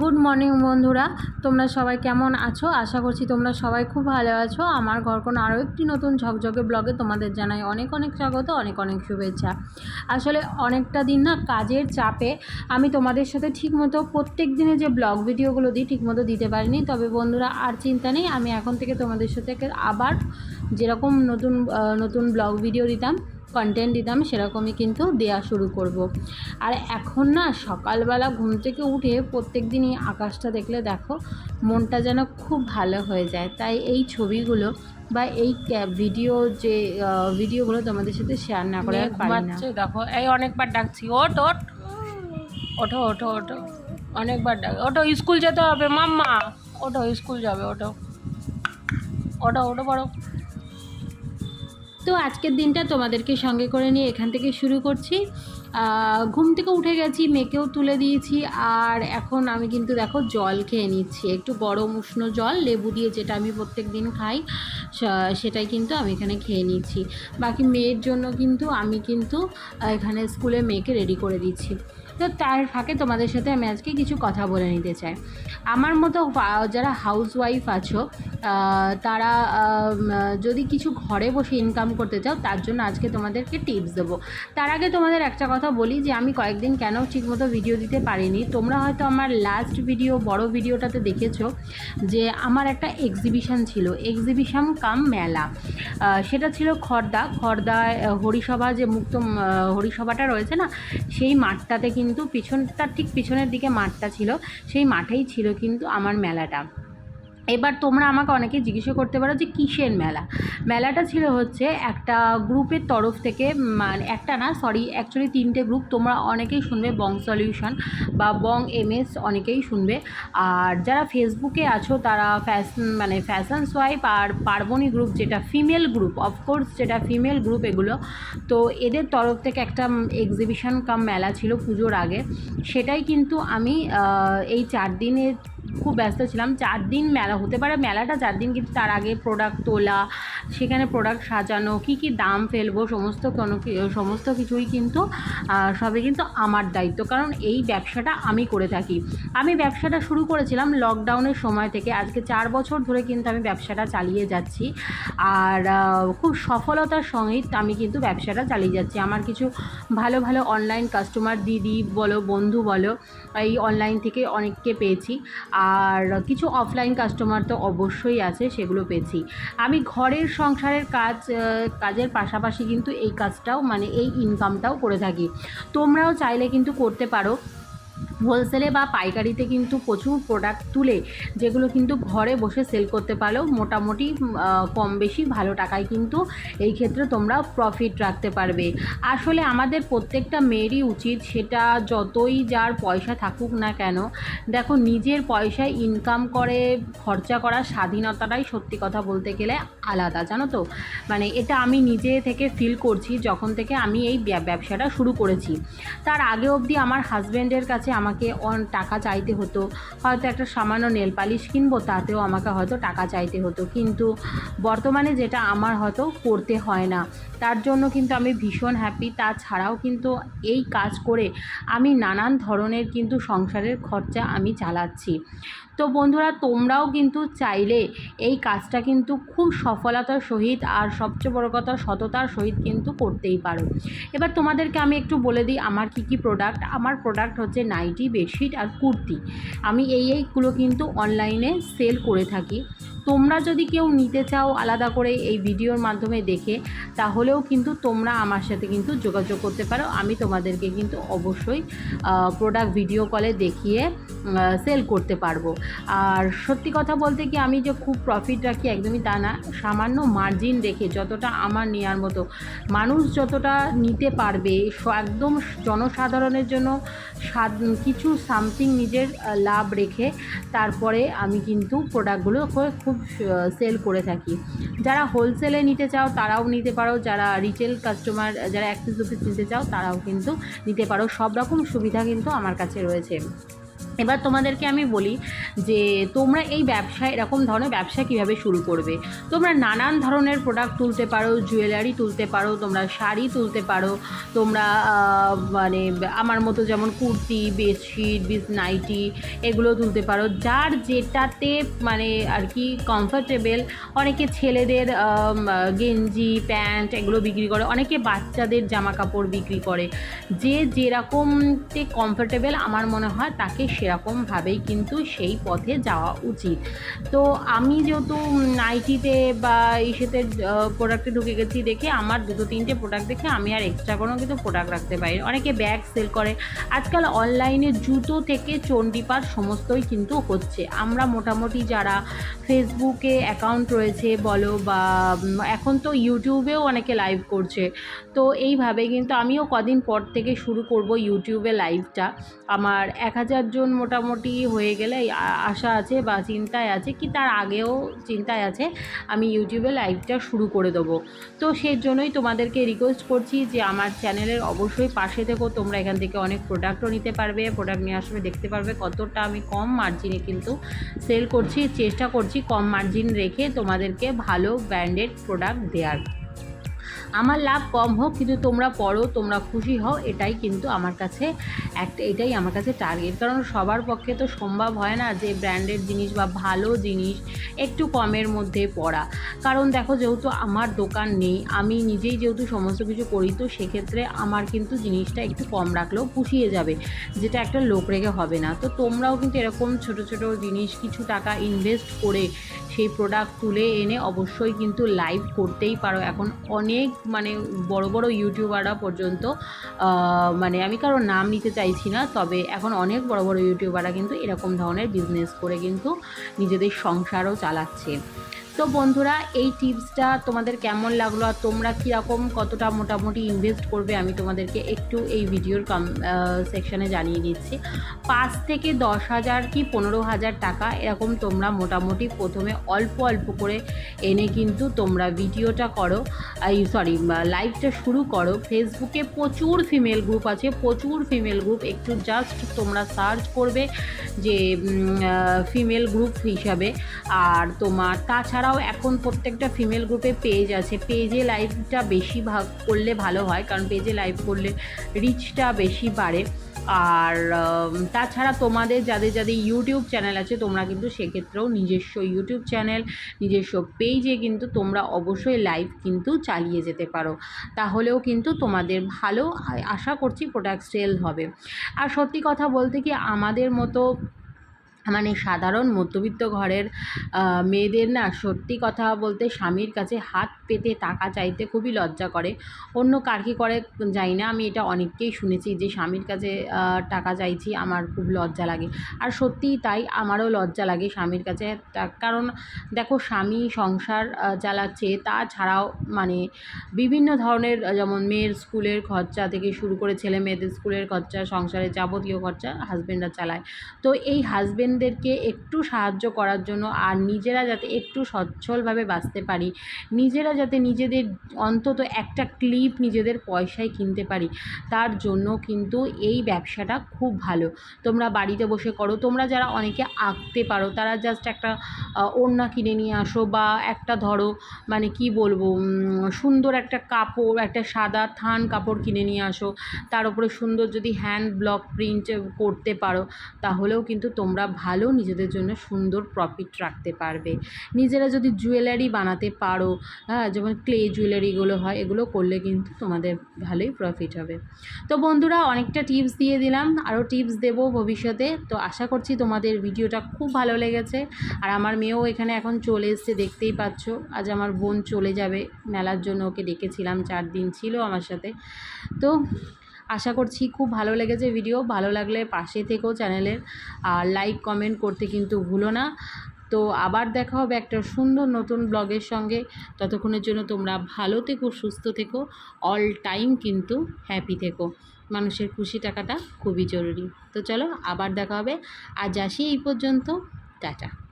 Good morning বন্ধুরা। তোমরা সবাই কেমন আছো? আশা করছি তোমরা সবাই খুব ভালো আছো। আমার ঘর কোনো আরও একটি নতুন ঝকঝকে ব্লগে তোমাদের জানাই অনেক অনেক স্বাগত, অনেক অনেক শুভেচ্ছা। আসলে অনেকটা দিন না কাজের চাপে আমি তোমাদের সাথে ঠিকমতো প্রত্যেক দিনে যে ব্লগ ভিডিওগুলো দিই ঠিকমতো দিতে পারিনি। তবে বন্ধুরা, আর চিন্তা নেই, আমি এখন থেকে তোমাদের সাথে আবার যেরকম নতুন নতুন ব্লগ ভিডিও দিতাম কন্টেন্ট দিতাম সেরকমই কিন্তু দেয়া শুরু করব। আর এখন না সকালবেলা ঘুম থেকে উঠে প্রত্যেক দিনই আকাশটা দেখলে দেখো মনটা যেন খুব ভালো হয়ে যায়। তাই এই ছবিগুলো বা এই ভিডিও যে ভিডিওগুলো তোমাদের সাথে শেয়ার না করে ঘুমাচ্ছে দেখো এই অনেকবার ডাকছি ওট ওট ওঠো ওঠো ওঠো। অনেকবার ডাক ওঠো স্কুল যেতে হবে মাম্মা। ওঠো স্কুল যাবে ওঠো। ওঠো ওঠো বড় তো আজকের দিনটা তোমাদেরকে সঙ্গে করে নিয়ে এখান থেকে শুরু করছি। ঘুম থেকে উঠে গেছি মেয়েকেও তুলে দিয়েছি, আর এখন আমি কিন্তু দেখো জল খেয়ে নিচ্ছি। একটু গরম উষ্ণ জল, লেবু দিয়ে যেটা আমি প্রত্যেক দিন খাই সেটাই কিন্তু আমি এখানে খেয়ে নিচ্ছি। বাকি মেয়ের জন্য কিন্তু আমি কিন্তু এখানে স্কুলে মেয়েকে রেডি করে দিচ্ছি। তো তার ফাঁকে তোমাদের সাথে আমি আজকে কিছু কথা বলে নিতে চাই। আমার মতো যারা হাউস ওয়াইফ আছো তারা যদি কিছু ঘরে বসে ইনকাম করতে চাও, তার জন্য আজকে তোমাদেরকে টিপস দেবো। তার আগে তোমাদের একটা কথা বলি যে, আমি কয়েকদিন কেন ঠিকমতো ভিডিও দিতে পারিনি। তোমরা হয়তো আমার লাস্ট ভিডিও বড় ভিডিওটাতে দেখেছ যে, আমার একটা এক্সিবিশন ছিল। এক্সিবিশন কাম মেলা। সেটা ছিল খর্দা। খর্দায় হরিসভা যে মুক্ত হরিসভাটা রয়েছে না, সেই মাঠটাতে কিন্তু পিছনটার ঠিক পিছনের দিকে মাঠটা ছিল সেই মাঠেই ছিল কিন্তু আমার মেলাটা। এবার তোমরা আমাকে অনেকে জিজ্ঞাসা করতে পারো যে কিসের মেলা? মেলাটা ছিল হচ্ছে একটা গ্রুপের তরফ থেকে মানে একটা না সরি অ্যাকচুয়ালি তিনটে গ্রুপ তোমরা অনেকেই শুনবে বং সলিউশন বা বং এমএস অনেকেই শুনবে। আর যারা ফেসবুকে আছো, তারা ফ্যাশন মানে ফ্যাশন সোয়াইপ আর পার্বণী গ্রুপ যেটা ফিমেল গ্রুপ অফকোর্স যেটা ফিমেল গ্রুপ এগুলো, তো এদের তরফ থেকে একটা এক্সিবিশন কাম মেলা ছিল পুজোর আগে। সেটাই কিন্তু আমি এই চার দিনের খুব ব্যস্ত ছিলাম। চার দিন মেলা হতে পারে, মেলাটা চার দিন কিন্তু তার আগে প্রোডাক্ট তোলা, সেখানে প্রোডাক্ট সাজানো, কি কি দাম ফেলব, সমস্ত কোনো সমস্ত কিছুই কিন্তু সবই কিন্তু আমার দায়িত্ব। কারণ এই ব্যবসাটা আমি করে থাকি। আমি ব্যবসাটা শুরু করেছিলাম লকডাউনের সময় থেকে। আজকে চার বছর ধরে কিন্তু আমি ব্যবসাটা চালিয়ে যাচ্ছি। আর খুব সফলতার সহিত আমি কিন্তু ব্যবসাটা চালিয়ে যাচ্ছি। আমার কিছু ভালো ভালো অনলাইন কাস্টমার দিদি বলো, বন্ধু বলো, এই অনলাইন থেকে অনেককে পেয়েছি। আর কিছু অফলাইন কাস্টমার তো অবশ্যই আছে, সেগুলো পেয়েছি। আমি ঘরের সংসারের কাজ কাজের পাশাপাশি কিন্তু এই কাজটাও মানে এই ইনকামটাও করে থাকি। তোমরাও চাইলে কিন্তু করতে পারো। হোলসেলে বা পাইকারিতে কিন্তু প্রচুর প্রোডাক্ট তুলে, যেগুলো কিন্তু ঘরে বসে সেল করতে পারলেও মোটামুটি কম বেশি ভালো টাকায় কিন্তু এই ক্ষেত্রে তোমরা প্রফিট রাখতে পারবে। আসলে আমাদের প্রত্যেকটা মেয়েরই উচিত সেটা যতই যার পয়সা থাকুক না কেন, দেখো নিজের পয়সায় ইনকাম করে খরচা করার স্বাধীনতাটাই সত্যি কথা বলতে গেলে আলাদা, জানো তো? মানে এটা আমি নিজে থেকে ফিল করছি যখন থেকে আমি এই ব্যবসাটা শুরু করেছি। তার আগে অবধি আমার হাজব্যান্ডের কাছে আমাকে অন টাকা চাইতে হতো। হয়তো একটা সামান্য নেল পালিশ কিনবো, তাতেও আমাকে হয়তো টাকা চাইতে হতো। কিন্তু বর্তমানে যেটা আমার হয়তো করতে হয় না। তার জন্য কিন্তু আমি ভীষণ হ্যাপি তাছাড়াও কিন্তু এই কাজ করে আমি নানান ধরনের কিন্তু সংসারের খরচা আমি চালাচ্ছি। তো বন্ধুরা, তোমরাও কিন্তু চাইলে এই কাজটা কিন্তু খুব সফলতার সহিত আর সবচেয়ে বড় কথা সততার সহিত কিন্তু করতেই পারো। এবার তোমাদেরকে আমি একটু বলে দিই, আমার কি কি প্রোডাক্ট আমার প্রোডাক্ট হচ্ছে নাইটি বেডশিট আর কুর্তি। আমি এই এইগুলো কিন্তু অনলাইনে সেল করে থাকি। তোমরা যদি কেউ নিতে চাও আলাদা করে এই ভিডিওর মাধ্যমে দেখে, তাহলেও কিন্তু তোমরা আমার সাথে কিন্তু যোগাযোগ করতে পারো। আমি তোমাদেরকে কিন্তু অবশ্যই প্রোডাক্ট ভিডিও কলে দেখিয়ে সেল করতে পারব। আর সত্যি কথা বলতে কি, আমি যে খুব প্রফিট রাখি একদমই তা না। সামান্য মার্জিন রেখে যতটা আমার নেওয়ার মতো, মানুষ যতটা নিতে পারবে একদম জনসাধারণের জন্য কিছু সামথিং নিজের লাভ রেখে, তারপরে আমি কিন্তু প্রোডাক্টগুলো খুব- সেল করে থাকি। যারা হোলসেলে নিতে চাও, তারাও নিতে পারো। যারা রিটেল কাস্টমার যারা অ্যাক্সেস অফিস নিতে চাও, তারাও কিন্তু নিতে পারো। সব রকম সুবিধা কিন্তু আমার কাছে রয়েছে। এবার তোমাদেরকে আমি বলি যে তোমরা এই ব্যবসা এরকম ধরনের ব্যবসা কীভাবে শুরু করবে? তোমরা নানান ধরনের প্রোডাক্ট তুলতে পারো জুয়েলারি তুলতে পারো, তোমরা শাড়ি তুলতে পারো, তোমরা মানে আমার মতো যেমন কুর্তি বেডশিট বিস নাইটি এগুলো তুলতে পারো। যার যেটাতে মানে আর কি কমফর্টেবল অনেকে ছেলেদের গেঞ্জি, প্যান্ট এগুলো বিক্রি করে, অনেকে বাচ্চাদের জামা কাপড় বিক্রি করে। যে যেরকমতে কমফোর্টেবল আমার মনে হয় তাকে সেরকমভাবেই কিন্তু সেই পথে যাওয়া উচিত। তো আমি যেহেতু নাইটিতে বা ইসেতে প্রোডাক্টে ঢুকে গেছি দেখে, আমার দুটো তিনটে প্রোডাক্ট দেখে আমি আর এক্সট্রা কোনো কিন্তু প্রোডাক্ট রাখতে পারি। অনেকে ব্যাগ সেল করে। আজকাল অনলাইনে জুতো থেকে চণ্ডীপাঠ সমস্তই কিন্তু হচ্ছে। আমরা মোটামুটি যারা ফেসবুকে অ্যাকাউন্ট রয়েছে বলো বা এখন তো ইউটিউবেও অনেকে লাইভ করছে। তো এইভাবে কিন্তু আমিও কদিন পর থেকে শুরু করব ইউটিউবে লাইভটা আমার এক হাজার জন মোটামুটি হয়ে গেলে আশা আছে বা চিন্তায় আছে কি তার আগেও চিন্তায় আছে, আমি ইউটিউবে লাইভটা শুরু করে দেবো। তো সেই জন্যই তোমাদেরকে রিকোয়েস্ট করছি যে আমার চ্যানেলের অবশ্যই পাশে থেকো, তোমরা এখান থেকে অনেক প্রোডাক্টও নিতে পারবে প্রোডাক্ট নিয়ে আসবে দেখতে পারবে কতটা আমি কম মার্জিনে কিন্তু সেল করছি, চেষ্টা করছি কম মার্জিন রেখে তোমাদেরকে ভালো ব্র্যান্ডেড প্রোডাক্ট দেওয়ার আমার লাভ কম হোক, কিন্তু তোমরা পড়ো, তোমরা খুশি হও, এটাই কিন্তু আমার কাছে একটা এটাই আমার কাছে টার্গেট কারণ সবার পক্ষে তো সম্ভব হয় না যে ব্র্যান্ডেড জিনিস বা ভালো জিনিস একটু কমের মধ্যে পড়া। কারণ দেখো, যেহেতু আমার দোকান নেই, আমি নিজেই যেহেতু সমস্ত কিছু করি, তো সেক্ষেত্রে আমার কিন্তু জিনিসটা একটু কম রাখলেও পুষিয়ে যাবে, যেটা একটা লোক রেখে হবে না। তো তোমরাও কিন্তু এরকম ছোট ছোট জিনিস, কিছু টাকা ইনভেস্ট করে সেই প্রোডাক্ট তুলে এনে অবশ্যই কিন্তু লাইভ করতেই পারো। এখন অনেক মানে বড় বড় ইউটিউবাররা পর্যন্ত মানে আমি কারোর নাম নিতে চাইছি না, তবে এখন অনেক বড় বড় ইউটিউবাররা কিন্তু এরকম ধরনের বিজনেস করে কিন্তু নিজেদের সংসারও চালাচ্ছে। তো বন্ধুরা, এই টিপসটা তোমাদের কেমন লাগল আর তোমরা কীরকম কতটা মোটামুটি ইনভেস্ট করবে আমি তোমাদেরকে একটু এই ভিডিওর কম সেকশানে জানিয়ে দিচ্ছি। পাঁচ থেকে দশ হাজার কি পনেরো হাজার টাকা এরকম তোমরা মোটামুটি প্রথমে অল্প অল্প করে এনে কিন্তু তোমরা ভিডিওটা করো। এই সরি লাইভটা শুরু করো। ফেসবুকে প্রচুর ফিমেল গ্রুপ আছে, প্রচুর ফিমেল গ্রুপ একটু জাস্ট তোমরা সার্চ করবে যে ফিমেল গ্রুপ হিসাবে। আর তোমার তাছাড়াও এখন প্রত্যেকটা ফিমেল গ্রুপে পেজ আছে। পেজে লাইভটা বেশি ভাগ করলে ভালো হয়, কারণ পেজে লাইভ করলে রিচটা বেশি বাড়ে। আর তাছাড়া তোমাদের যাদের যাদের ইউটিউব চ্যানেল আছে, তোমরা কিন্তু সেক্ষেত্রেও নিজস্ব ইউটিউব চ্যানেল নিজস্ব পেজে কিন্তু তোমরা অবশ্যই লাইভ কিন্তু চালিয়ে যেতে পারো। তাহলেও কিন্তু তোমাদের ভালো, আশা করছি প্রোডাক্ট সেল হবে। আর সত্যি কথা বলতে কি, আমাদের মতো মানে সাধারণ মধ্যবিত্ত ঘরের মেয়েদের না সত্যি কথা বলতে স্বামীর কাছে হাত পেতে, টাকা চাইতে খুবই লজ্জা করে। অন্য কার কি করে যাই না, আমি এটা অনেককেই শুনেছি যে স্বামীর কাছে টাকা চাইছি, আমার খুব লজ্জা লাগে। আর সত্যিই তাই, আমারও লজ্জা লাগে স্বামীর কাছে। কারণ দেখো স্বামী সংসার চালাচ্ছে, তাছাড়াও মানে বিভিন্ন ধরনের যেমন মেয়ের স্কুলের খরচা থেকে শুরু করে ছেলে মেয়েদের স্কুলের খরচা, সংসারের যাবতীয় খরচা হাজব্যান্ডরা চালায়। তো এই হাজবেন্ডদেরকে একটু সাহায্য করার জন্য আর নিজেরা যাতে একটু সচ্ছলভাবে বাঁচতে পারি, নিজেরা যাতে নিজেদের অন্তত একটা ক্লিপ নিজেদের পয়সায় কিনতে পারি, তার জন্য কিন্তু এই ব্যবসাটা খুব ভালো। তোমরা বাড়িতে বসে করো, তোমরা যারা অনেকে আঁকতে পারো, তারা জাস্ট একটা ওড়না কিনে নিয়ে আসো বা একটা ধরো মানে কি বলব সুন্দর একটা কাপড়, একটা সাদা থান কাপড় কিনে নিয়ে আসো, তার উপরে সুন্দর যদি হ্যান্ড ব্লক প্রিন্ট করতে পারো, তাহলেও কিন্তু তোমরা ভালো নিজেদের জন্য সুন্দর প্রফিট রাখতে পারবে। নিজেরা যদি জুয়েলারি বানাতে পারো হ্যাঁ যেমন ক্লে জুয়েলারিগুলো হয়, এগুলো করলে কিন্তু তোমাদের ভালোই প্রফিট হবে। তো বন্ধুরা, অনেকটা টিপস দিয়ে দিলাম, আরও টিপস দেবো ভবিষ্যতে। তো আশা করছি তোমাদের ভিডিওটা খুব ভালো লেগেছে। আর আমার মেয়েও এখানে এখন চলে এসছে, দেখতেই পাচ্ছ। আজ আমার বোন চলে যাবে, মেলার জন্য ওকে ডেকেছিলাম চার দিন ছিল আমার সাথে। তো আশা করছি খুব ভালো লেগেছে ভিডিও ভালো লাগলে পাশে থেকেও চ্যানেলের আর লাইক কমেন্ট করতে কিন্তু ভুলো না। তো আবার দেখা হবে একটা সুন্দর নতুন ব্লগের সঙ্গে। ততক্ষণের জন্য তোমরা ভালো থেকো, সুস্থ থেকো। অল টাইম কিন্তু হ্যাপি থেকো। মানুষের খুশি টাকাটা খুবই জরুরি। তো চলো আবার দেখা হবে। আজ আসি এই পর্যন্ত। টাটা।